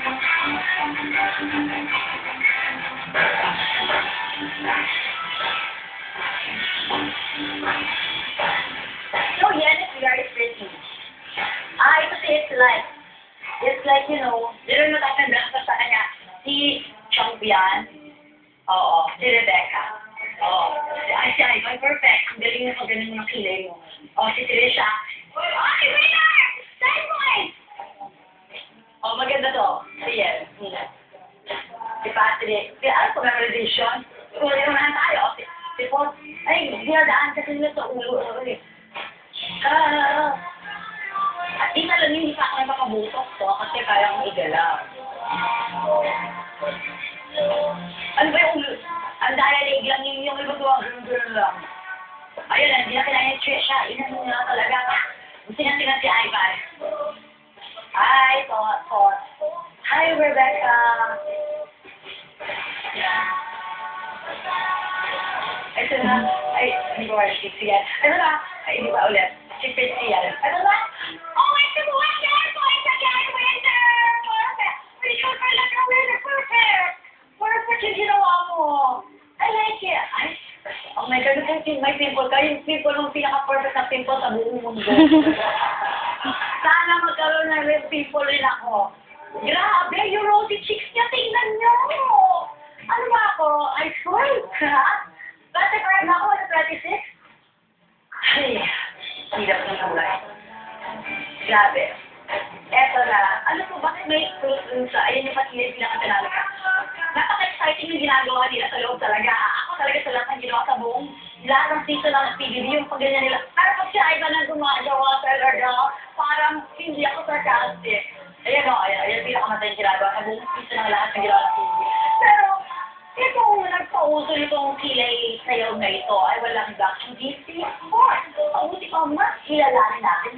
So yan is very pretty. Ah, ito si it's like, it's like, you know, yun yung natatanda ko sa kanya. Si Chong Bian. Oo. Si Rebecca. Oo. Ay, si Ivan, perfect. Ang galing na pag ganun ng kilay mo. O, si Trisha. Ay, winner! Si Yen. Hmm. Si Patrick. Si, ano po, memorization? Unahan tayo. Si, si Paul. Ay, dinadaan kasi nila sa ulo. Uy. Ah, at di na lang hindi pa ako napapabutok to kasi kaya kong igalaw. Ano ba yung ulo? Ang dalalig lang yung yung iba doon. Ganun lang. Ayun na, hindi na kailangan yung Trisha. Inan mo na talaga. Sinang-sinang si Ivan. Hi, Rebecca. Ito na. Ay, hindi ko wala si yan. Ano na? Ay, hindi ba ulit? Fitzy yan. Ano na? Oh, it's a winner! So it's again winner! Perfect! Pretty sure ka lang ang winner. Perfect! Perfect yung ginawa mo. I like it. Ay, oh my God, kasi may pimple ka. Yung pimple mong pinaka-perfect na pimple sa buong mundo. Sana magkaroon na rin pimple rin ako. Grabe, yung rosy cheeks niya, tingnan niyo! Ano ba ako? I swear, ha? 25 na ako, ano, 26? Ay, hirap ng buhay. Grabe. Eto na. Ano po, bakit may fruit dun sa, ayun yung pati yung pinakatanalo ka. Napaka-exciting yung ginagawa nila sa loob talaga. Ako talaga sa lahat ng ginawa sa buong lahat season ng PBB, yung pag nila. Pero pag siya iba na gumagawa pinakamatay ginagawa. Sa buong season ng lahat ng ginawa ng PBB. Pero, itong nagpauso nitong kilay sayaw na ito. Ay walang back hindi si Sport. Mabuti pa mas kilalanin natin